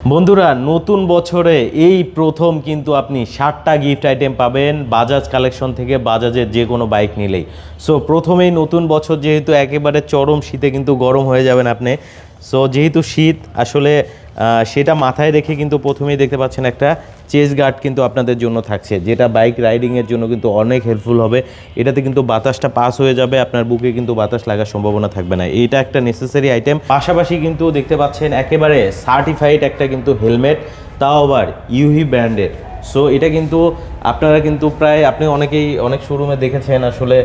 বন্ধুরা, নতুন বছরে এই প্রথম কিন্তু আপনি ষাটটা গিফট আইটেম পাবেন বাজাজ কালেকশন থেকে বাজাজের যে কোনো বাইক নিলেই। সো প্রথমেই নতুন বছর যেহেতু একেবারে চরম শীতে কিন্তু গরম হয়ে যাবেন আপনি। সো যেহেতু শীত, আসলে সেটা মাথায় রেখে কিন্তু প্রথমেই দেখতে পাচ্ছেন একটা চেস গার্ড কিন্তু আপনাদের জন্য থাকছে, যেটা বাইক রাইডিংয়ের জন্য কিন্তু অনেক হেল্পফুল হবে। এটাতে কিন্তু বাতাসটা পাস হয়ে যাবে, আপনার বুকে কিন্তু বাতাস লাগার সম্ভাবনা থাকবে না। এটা একটা নেসেসারি আইটেম পাশাপাশি কিন্তু দেখতে পাচ্ছেন একেবারে সার্টিফাইড একটা কিন্তু হেলমেট তাও আবার ইউহি ব্র্যান্ডের সো এটা কিন্তু আপনারা কিন্তু প্রায়, আপনি অনেকেই অনেক শোরুমে দেখেছেন আসলে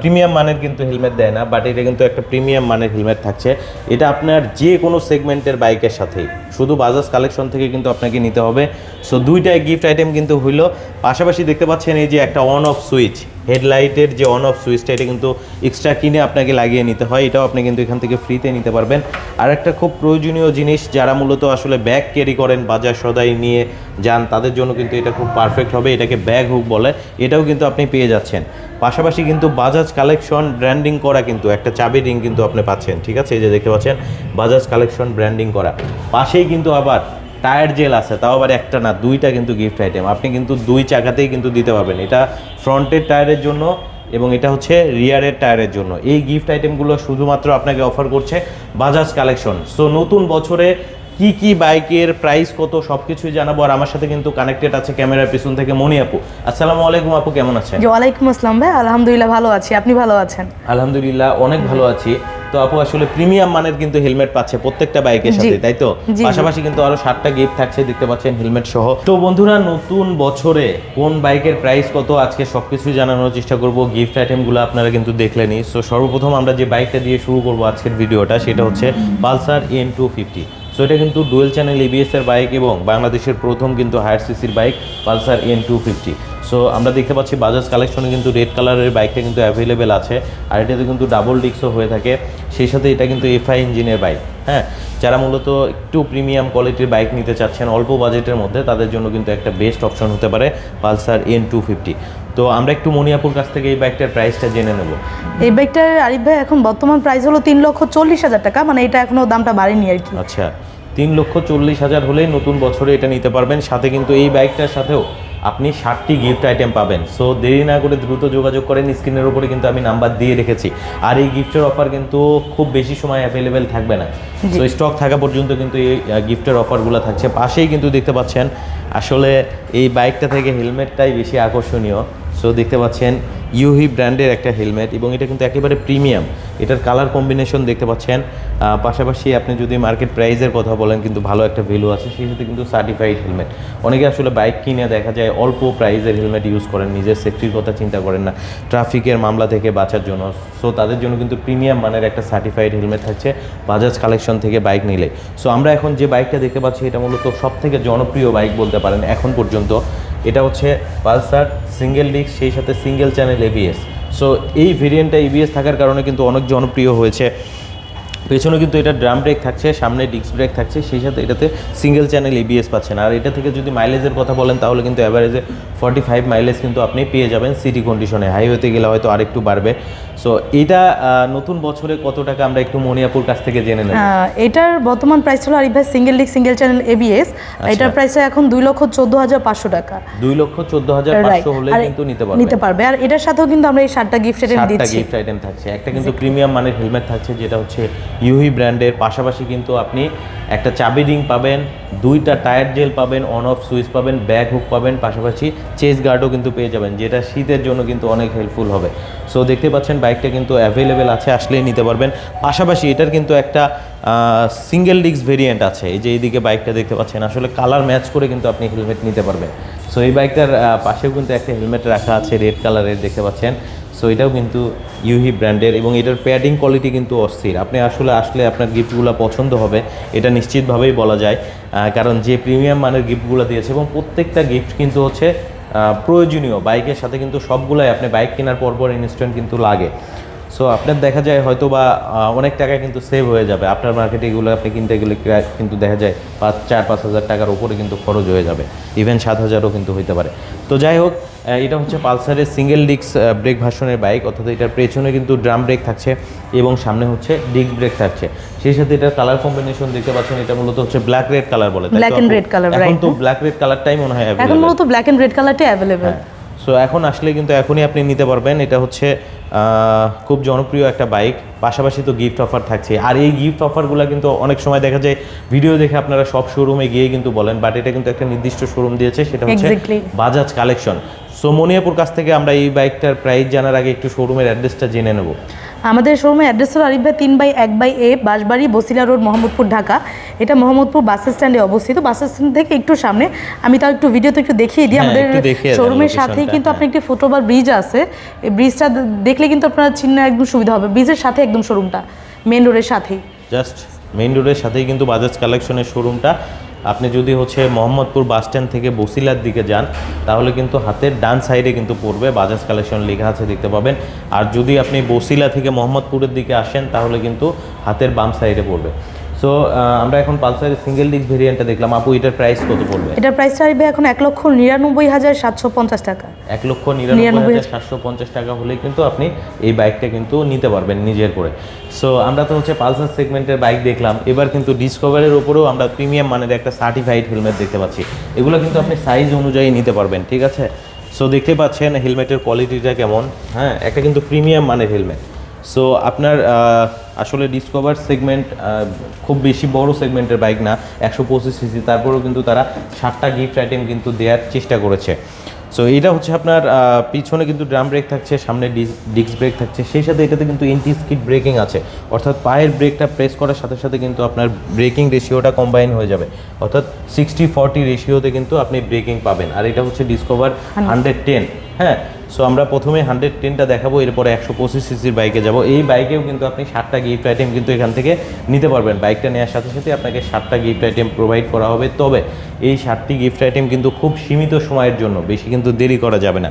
প্রিমিয়াম মানের কিন্তু হেলমেট দেয় না বাট এটা কিন্তু একটা প্রিমিয়াম মানের হেলমেট থাকছে। এটা আপনার যে কোনো সেগমেন্টের বাইকের সাথেই। শুধু বাজাজ কালেকশন থেকে কিন্তু আপনাকে নিতে হবে। সো দুইটা গিফট আইটেম কিন্তু হইল। পাশাপাশি দেখতে পাচ্ছেন এই যে একটা অন অফ সুইচ হেডলাইটের যে অন অফ সুইচটা এটা কিন্তু এক্সট্রা কিনে আপনাকে লাগিয়ে নিতে হয়। এটাও আপনি কিন্তু এখান থেকে ফ্রিতে নিতে পারবেন। আর একটা খুব প্রয়োজনীয় জিনিস, যারা মূলত আসলে ব্যাগ ক্যারি করেন, বাজার সদাই নিয়ে যান, তাদের জন্য কিন্তু এটা খুব পারফেক্ট হবে। এটাকে ব্যাগ হুক বলে। এটাও কিন্তু আপনি পেয়ে যাচ্ছেন। পাশাপাশি কিন্তু বাজাজ কালেকশন ব্র্যান্ডিং করা কিন্তু একটা চাবি রিং কিন্তু আপনি পাচ্ছেন, ঠিক আছে? এই যে দেখতে পাচ্ছেন বাজাজ কালেকশন ব্র্যান্ডিং করা। পাশেই কিন্তু আবার টায়ার জেল আছে তাও আবার একটা না দুইটা কিন্তু গিফট আইটেম আপনি কিন্তু দুই চাকাতেই কিন্তু দিতে পারবেন। এটা ফ্রন্টের টায়ারের জন্য এবং এটা হচ্ছে রিয়ারের টায়ারের জন্য। এই গিফট আইটেমগুলো শুধুমাত্র আপনাকে অফার করছে বাজাজ কালেকশন সো নতুন বছরে কি কি বাইকের প্রাইস কত সব কিছুই জানাব। আর আমার সাথে কিন্তু কানেক্টেড আছে ক্যামেরার পিছন থেকে মনি আপু। আসসালামু আলাইকুম আপু কেমন আছেন? ওয়ালাইকুম আসসালাম ভাই। আলহামদুলিল্লাহ ভালো আছি। আপনি ভালো আছেন? আলহামদুলিল্লাহ অনেক ভালো আছি। তো আপু আসলে প্রিমিয়াম মানের কিন্তু হেলমেট পাচ্ছে প্রত্যেকটা বাইকের সাথে তাই তো। পাশাপাশি কিন্তু আরও সাতটা গিফট থাকছে দেখতে পাচ্ছেন হেলমেট সহ। তো বন্ধুরা নতুন বছরে কোন বাইকের প্রাইস কত? আজকে সবকিছুই জানানোর চেষ্টা করব। গিফট আইটেমগুলো আপনারা কিন্তু দেখলেনই। সো সর্বপ্রথম আমরা যে বাইকটা দিয়ে শুরু করব আজকের ভিডিওটা সেটা হচ্ছে Pulsar N two fifty so এটা কিন্তু ডুয়েল চ্যানেল এবিএস এর বাইক এবং বাংলাদেশের প্রথম কিন্তু হায়ার সিসির bike Pulsar N two fifty so আমরা দেখতে পাচ্ছি বাজাজ কালেকশনে কিন্তু রেড কালারের বাইকটা কিন্তু অ্যাভেলেবেল আছে। আর এটাতে কিন্তু ডাবল ডিস্কও হয়ে থাকে। সেই সাথে এটা কিন্তু এফআই ইঞ্জিনের বাইক হ্যাঁ? যারা মূলত একটু প্রিমিয়াম কোয়ালিটির বাইক নিতে চাচ্ছেন অল্প বাজেটের মধ্যে তাদের জন্য কিন্তু একটা বেস্ট অপশন হতে পারে পালসার এন টু ফিফটি তো আমরা একটু মনিয়াপুর কাছ থেকে এই বাইকটার প্রাইসটা জেনে নেব। এই বাইকটার আরিফ ভাই এখন বর্তমান প্রাইস হলো তিন লক্ষ চল্লিশ হাজার টাকা। মানে এটা এখনও দামটা বাড়েনি আর কি। আচ্ছা তিন লক্ষ চল্লিশ হাজার হলেই নতুন বছরে এটা নিতে পারবেন। সাথে কিন্তু এই বাইকটার সাথেও আপনি ষাটটি গিফট আইটেম পাবেন। সো দেরি না করে দ্রুত যোগাযোগ করেন। স্ক্রিনের উপরে কিন্তু আমি নাম্বার দিয়ে রেখেছি। আর এই গিফটের অফার কিন্তু খুব বেশি সময় অ্যাভেলেবেল থাকবে না। সো তো স্টক থাকা পর্যন্ত কিন্তু এই গিফটের অফারগুলো থাকছে। পাশেই কিন্তু দেখতে পাচ্ছেন আসলে এই বাইকটা থেকে হেলমেটটাই বেশি আকর্ষণীয়। সো দেখতে পাচ্ছেন ইউহি ব্র্যান্ডের একটা হেলমেট এবং এটা কিন্তু একেবারে প্রিমিয়াম এটার কালার কম্বিনেশন দেখতে পাচ্ছেন। পাশাপাশি আপনি যদি মার্কেট প্রাইসের কথা বলেন, কিন্তু ভালো একটা ভ্যালু আছে। সেই সাথে কিন্তু সার্টিফাইড হেলমেট অনেকে আসলে বাইক কিনে দেখা যায় অল্প প্রাইসের হেলমেট ইউজ করেন, নিজের সেফটির কথা চিন্তা করেন না ট্রাফিকের মামলা থেকে বাঁচার জন্য। সো তাদের জন্য কিন্তু প্রিমিয়াম মানের একটা সার্টিফাইড হেলমেট থাকছে বাজাজ কালেকশন থেকে বাইক নিলে। সো আমরা এখন যে বাইকটা দেখতে পাচ্ছি, এটা মূলত সব থেকে জনপ্রিয় বাইক বলতে পারেন এখন পর্যন্ত। এটা হচ্ছে পালসার সিঙ্গেল ডিস্ক সেই সাথে সিঙ্গেল চ্যানেল এবিএস সো এই ভেরিয়েন্টটা এবিএস থাকার কারণে কিন্তু অনেক জনপ্রিয় হয়েছে। পেছনে কিন্তু এটা ড্রাম ব্রেক থাকছে, সামনে ডিস্ক ব্রেক থাকছে, সেই সাথে এটাতে সিঙ্গেল চ্যানেল এবিএস পাচ্ছেন। আর এটা থেকে যদি মাইলেজের কথা বলেন, তাহলে কিন্তু অ্যাভারেজে ফর্টি ফাইভ মাইলেজ কিন্তু আপনি পেয়ে যাবেন সিটি কন্ডিশনে হাইওয়েতে গেলে হয়তো আরেকটু বাড়বে। সো এটা নতুন বছরে কত টাকা আমরা একটু মনিয়াপুর কাছ থেকে জেনে নেব? এটার বর্তমান প্রাইস হলো আরিফ ভাই single disc single channel ABS এটার প্রাইস এখন দুই লক্ষ চোদ্দ হাজার পাঁচশো টাকা। দুই লক্ষ চোদ্দ হাজার পাঁচশো হলে কিন্তু নিতে পারবেন নিতে পারবে। আর এটার সাথেও কিন্তু আমরা এই সাতটা গিফট আইটেম সাতটা দিচ্ছি। গিফট আইটেম থাকছে। একটা কিন্তু প্রিমিয়াম মানের হেলমেট থাকছে যেটা হচ্ছে ইউহি ব্র্যান্ডের পাশাপাশি কিন্তু আপনি একটা চাবি রিং পাবেন, দুইটা টায়ার জেল পাবেন অন অফ সুইচ পাবেন ব্যাক হুক পাবেন, পাশাপাশি চেস গার্ডও কিন্তু পেয়ে যাবেন, যেটা শীতের জন্য কিন্তু অনেক হেল্পফুল হবে। সো দেখতে পাচ্ছেন বাইকটা কিন্তু অ্যাভেলেবেল আছে, আসলেই নিতে পারবেন। পাশাপাশি এটার কিন্তু একটা সিঙ্গেল ডিস্ক ভেরিয়েন্ট আছে, এই যে এইদিকে বাইকটা দেখতে পাচ্ছেন, আসলে কালার ম্যাচ করে কিন্তু আপনি হেলমেট নিতে পারবেন। সো এই বাইকটার পাশেও কিন্তু একটা হেলমেট রাখা আছে রেড কালারের দেখতে পাচ্ছেন। সো এটাও কিন্তু ইউহি ব্র্যান্ডের এবং এটার প্যাডিং কোয়ালিটি কিন্তু অস্থির। আপনি আসলে আসলে আপনার গিফটগুলো পছন্দ হবে, এটা নিশ্চিতভাবেই বলা যায়। কারণ যে প্রিমিয়াম মানের গিফটগুলো দিয়েছে এবং প্রত্যেকটা গিফট কিন্তু হচ্ছে প্রয়োজনীয়। বাইকের সাথে কিন্তু সবগুলাই আপনি বাইক কেনার পর পর ইনস্ট্যান্ট কিন্তু লাগে। সো আপনার দেখা যায় হয়তো বা অনেক টাকা কিন্তু সেভ হয়ে যাবে। আপনার মার্কেটে এগুলো আপনি কিনতে গেলে কিন্তু দেখা যায় পাঁচ, চার, পাঁচ হাজার টাকার উপরে কিন্তু খরচ হয়ে যাবে। ইভেন সাত হাজারও কিন্তু হইতে পারে। তো যাই হোক এটা হচ্ছে পালসারের সিঙ্গেল ডিস্ক ব্রেক ভার্সনের বাইক অর্থাৎ এটার পেছনে কিন্তু ড্রাম ব্রেক থাকছে এবং সামনে হচ্ছে ডিস্ক ব্রেক থাকছে। সেই সাথে এটার কালার কম্বিনেশন দেখতে পাচ্ছেন এটা মূলত হচ্ছে ব্ল্যাক রেড কালার বলে তো Black and আপু? এখন তো ব্ল্যাক রেড কালারটাই মনে হয় এখন মূলত ব্ল্যাক এন্ড রেড কালারটাই অ্যাভেলেবেল সো এখন আসলে কিন্তু এখনই আপনি নিতে পারবেন এটা হচ্ছে খুব জনপ্রিয় একটা বাইক পাশাপাশি তো গিফট অফার থাকছে। আর এই গিফট অফারগুলো কিন্তু অনেক সময় দেখা যায় ভিডিও দেখে আপনারা সব শোরুমে গিয়ে কিন্তু বলেন বাট এটা কিন্তু একটা নির্দিষ্ট শোরুম দিয়েছে সেটা হচ্ছে বাজাজ কালেকশন সো মনিয়াপুর কাছ থেকে আমরা এই বাইকটার প্রাইস জানার আগে একটু শোরুমের অ্যাড্রেসটা জেনে নেব। আমাদের শোরুমের অ্যাড্রেস হলো আরিফ ভাই তিন বাই এক by A Bashbari Basila road Mohammadpur Dhaka. এটা মোহাম্মদপুর বাস স্ট্যান্ডে অবস্থিত। বাস স্ট্যান্ড থেকে একটু সামনে। আমি তাও একটু ভিডিওতে একটু দেখিয়ে দিই। হ্যাঁ, আমাদের শোরুমের সাথেই কিন্তু হ্যাঁ। আপনি একটি ফুটওভার ব্রিজ আছে। এই ব্রিজটা দেখলে কিন্তু আপনার চিহ্ন একদম সুবিধা হবে। ব্রিজের সাথে একদম শোরুমটা মেন রোডের সাথেই। জাস্ট মেইন রোডের সাথেই কিন্তু বাজাজ কালেকশনের শোরুমটা আপনি যদি হচ্ছে মোহাম্মদপুর বাস স্ট্যান্ড থেকে বসিলার দিকে যান, তাহলে কিন্তু হাতের ডান সাইডে কিন্তু পড়বে বাজাজ কালেকশন লেখা আছে, দেখতে পাবেন। আর যদি আপনি বসিলা থেকে মোহাম্মদপুরের দিকে আসেন, তাহলে কিন্তু হাতের বাম সাইডে পড়বে। সো আমরা এখন পালসারের সিঙ্গেল ডিস্ক ভেরিয়েন্টটা দেখলাম। আপু এটার প্রাইস কত পড়বে? এটার প্রাইসটা আসবে এখন এক লক্ষ নিরানব্বই হাজার সাতশো পঞ্চাশ টাকা। এক লক্ষ নিরানব্বই হাজার সাতশো পঞ্চাশ টাকা হলে কিন্তু আপনি এই বাইকটা কিন্তু নিতে পারবেন নিজের করে। সো আমরা তো হচ্ছে পালসার সেগমেন্টের বাইক দেখলাম। এবার কিন্তু ডিসকভারের উপরেও আমরা প্রিমিয়াম মানের একটা সার্টিফাইড হেলমেট দেখতে পাচ্ছি। এগুলো কিন্তু আপনি সাইজ অনুযায়ী নিতে পারবেন ঠিক আছে? সো দেখতে পাচ্ছেন হেলমেটের কোয়ালিটিটা কেমন? হ্যাঁ একটা কিন্তু প্রিমিয়াম মানের হেলমেট সো আপনার আসলে ডিসকভার সেগমেন্ট খুব বেশি বড় সেগমেন্টের বাইক না একশো পঁচিশ সিসি তারপরেও কিন্তু তারা সাতটা গিফট আইটেম কিন্তু দেওয়ার চেষ্টা করেছে। সো এটা হচ্ছে আপনার পিছনে কিন্তু ড্রাম ব্রেক থাকছে সামনে ডিস্ক ব্রেক থাকছে সেই সাথে এটাতে কিন্তু এন্টি স্কিড ব্রেকিং আছে। অর্থাৎ পায়ের ব্রেকটা প্রেস করার সাথে সাথে কিন্তু আপনার ব্রেকিং রেশিওটা কম্বাইন হয়ে যাবে। অর্থাৎ সিক্সটি ফর্টি রেশিওতে কিন্তু আপনি ব্রেকিং পাবেন। আর এটা হচ্ছে ডিসকভার হান্ড্রেড টেন হ্যাঁ সো আমরা প্রথমে হান্ড্রেড টেনটা দেখাবো এরপরে একশো পঁচিশ সিসির বাইকে যাব। এই বাইকেও কিন্তু আপনি ষাটটা গিফট আইটেম কিন্তু এখান থেকে নিতে পারবেন। বাইকটা নেওয়ার সাথে সাথে আপনাকে ষাটটা গিফট আইটেম প্রোভাইড করা হবে। তবে এই ষাটটি গিফট আইটেম কিন্তু খুব সীমিত সময়ের জন্য বেশি কিন্তু দেরি করা যাবে না।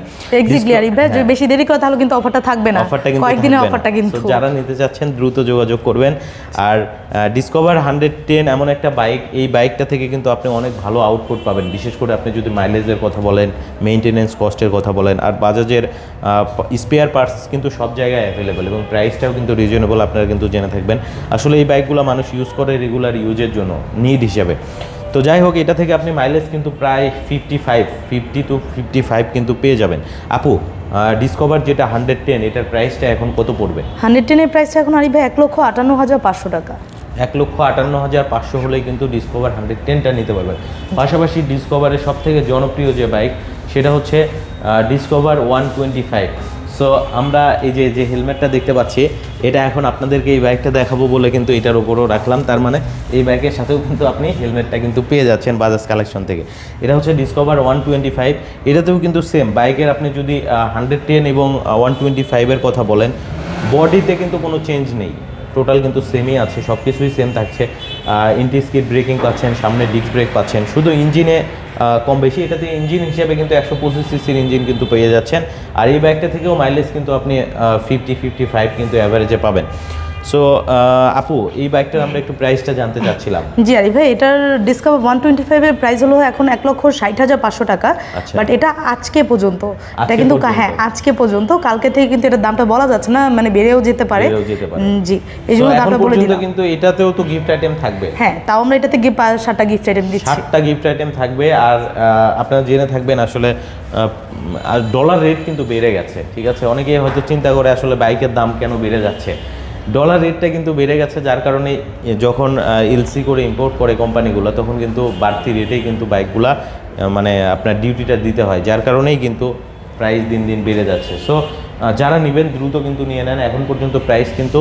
যদি বেশি দেরি করে তাহলে কিন্তু অফারটা থাকবে না। অফারটা কিন্তু কয়েকদিনের অফারটা কিন্তু। যারা নিতে চাচ্ছেন দ্রুত যোগাযোগ করবেন। আর ডিসকভার হান্ড্রেড টেন এমন একটা বাইক এই বাইকটা থেকে কিন্তু আপনি অনেক ভালো আউটপুট পাবেন। বিশেষ করে আপনি যদি মাইলেজের কথা বলেন মেইনটেনেন্স কস্টের কথা বলেন আর বাজাজের স্পেয়ার পার্টস কিন্তু সব জায়গায় অ্যাভেলেবেল এবং প্রাইসটাও কিন্তু রিজনেবল আপনারা কিন্তু জেনে থাকবেন। আসলে এই বাইকগুলো মানুষ ইউজ করে রেগুলার ইউজের জন্য নিড হিসাবে। তো যাই হোক এটা থেকে আপনি মাইলেজ কিন্তু প্রায় fifty five fifty two fifty five কিন্তু পেয়ে যাবেন। আপু ডিসকভার যেটা হান্ড্রেড টেন এটার প্রাইসটা এখন কত পড়বে? হান্ড্রেড টেনের প্রাইসটা এখন আরিফ এক লক্ষ আটান্ন হাজার পাঁচশো টাকা। এক লক্ষ আটান্ন হাজার পাঁচশো হলেই কিন্তু ডিসকভার হান্ড্রেড টেনটা নিতে পারবেন। পাশাপাশি ডিসকভারের সব থেকে জনপ্রিয় যে বাইক সেটা হচ্ছে Discover one twenty five so আমরা এই যে যে হেলমেটটা দেখতে পাচ্ছি, এটা এখন আপনাদেরকে এই বাইকটা দেখাবো বলে কিন্তু এটার উপরও রাখলাম। তার মানে এই বাইকের সাথেও কিন্তু আপনি হেলমেটটা কিন্তু পেয়ে যাচ্ছেন বাজাজ কালেকশন থেকে। এটা হচ্ছে ডিসকভার ওয়ান টোয়েন্টি ফাইভ এটাতেও কিন্তু সেম বাইকের আপনি যদি হান্ড্রেড টেন এবং ওয়ান টোয়েন্টি ফাইভের কথা বলেন বডিতে কিন্তু কোনো চেঞ্জ নেই। টোটাল কিন্তু সেমই আছে। সব কিছুই সেম থাকছে ইন্টিস্কিট ব্রেকিং পাচ্ছেন, সামনে ডিস্ক ব্রেক পাচ্ছেন। শুধু ইঞ্জিনে কম বেশি এটাতে ইঞ্জিন হিসেবে কিন্তু একশো পঁচিশ সিসির ইঞ্জিন কিন্তু পেয়ে যাচ্ছেন। আর এই বাইকটা থেকেও মাইলেজ কিন্তু আপনি ফিফটি ফিফটি ফাইভ কিন্তু অ্যাভারেজে পাবেন। সো আপু এই বাইকটার আমরা একটু প্রাইসটা জানতে চাচ্ছিলাম। জি ভাই এটার ডিসকাভার ওয়ান টোয়েন্টি ফাইভের প্রাইস হলো এখন এক লক্ষ ষাট হাজার পাঁচশো টাকা। আচ্ছা। বাট এটা আজকে পর্যন্ত। এটা কিন্তু হ্যাঁ আজকে পর্যন্ত। কালকে থেকে কিন্তু এটার দামটা বলা যাচ্ছে না মানে বেড়েও যেতে পারে। জি এই জন্য দামটা বলে দিলাম। কিন্তু এটাতেও তো গিফট আইটেম থাকবে। হ্যাঁ তাও আমরা এটাতে সাতটা গিফট আইটেম দিচ্ছি। ষাটটা গিফট আইটেম থাকবে আর আপনারা জেনে থাকবেন আসলে আর ডলার রেট কিন্তু বেড়ে গেছে ঠিক আছে? অনেকেই হয়তো চিন্তা করে আসলে বাইকের দাম কেন বেড়ে যাচ্ছে। ডলার রেটটা কিন্তু বেড়ে গেছে, যার কারণে যখন এলসি করে ইম্পোর্ট করে কোম্পানিগুলো, তখন কিন্তু বাড়তি রেটেই কিন্তু বাইকগুলা মানে আপনার ডিউটিটা দিতে হয়, যার কারণেই কিন্তু প্রাইস দিন দিন বেড়ে যাচ্ছে। সো যারা নেবেন, দ্রুত কিন্তু নিয়ে নেন। এখন পর্যন্ত প্রাইস কিন্তু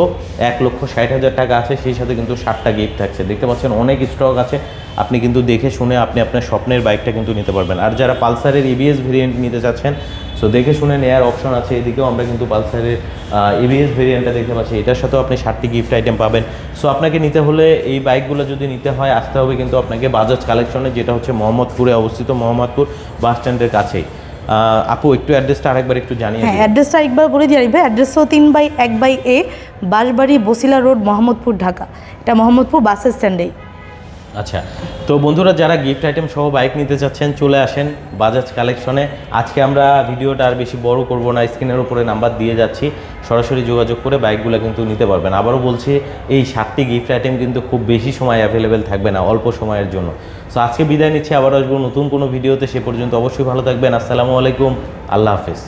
এক লক্ষ ষাট হাজার টাকা আছে, সেই সাথে কিন্তু ষাটটা গিফট থাকছে। দেখতে পাচ্ছেন, অনেক স্টক আছে। আপনি কিন্তু দেখে শুনে আপনি আপনার স্বপ্নের বাইকটা কিন্তু নিতে পারবেন। আর যারা পালসারের এবিএস ভেরিয়েন্ট নিতে চাচ্ছেন সো দেখে শুনে নেওয়ার অপশন আছে এদিকেও। আমরা কিন্তু পালসারের এবিএস ভেরিয়েন্টটা দেখতে পাচ্ছি। এটার সাথেও আপনি ষাটটি গিফট আইটেম পাবেন। সো আপনাকে নিতে হলে এই বাইকগুলো যদি নিতে হয় আসতে হবে কিন্তু আপনাকে বাজাজ কালেকশনে যেটা হচ্ছে মোহাম্মদপুরে অবস্থিত মোহাম্মদপুর বাস স্ট্যান্ডের কাছেই। আপু একটু অ্যাড্রেসটা আরেকবার একটু জানিয়ে হ্যাঁ অ্যাড্রেসটা একবার বলে দিয়ে ভাই অ্যাড্রেস হলো তিন বাই এক by A Bashbari Basila road Mohammadpur Dhaka. এটা মোহাম্মদপুর বাস স্ট্যান্ডেই আচ্ছা তো বন্ধুরা যারা গিফট আইটেম সহ বাইক নিতে চাচ্ছেন, চলে আসেন বাজাজ কালেকশনে আজকে আমরা ভিডিওটা আর বেশি বড় করব না, স্ক্রিনের উপরে নাম্বার দিয়ে যাচ্ছি। সরাসরি যোগাযোগ করে বাইকগুলো কিন্তু নিতে পারবেন। আবারও বলছি, এই সাতটি গিফট আইটেম কিন্তু খুব বেশি সময় অ্যাভেলেবেল থাকবে না, অল্প সময়ের জন্য। সো আজকে বিদায় নিচ্ছি, আবার আসব নতুন কোনো ভিডিওতে, সে পর্যন্ত অবশ্যই ভালো থাকবেন। আসসালামু আলাইকুম, আল্লাহ হাফেজ।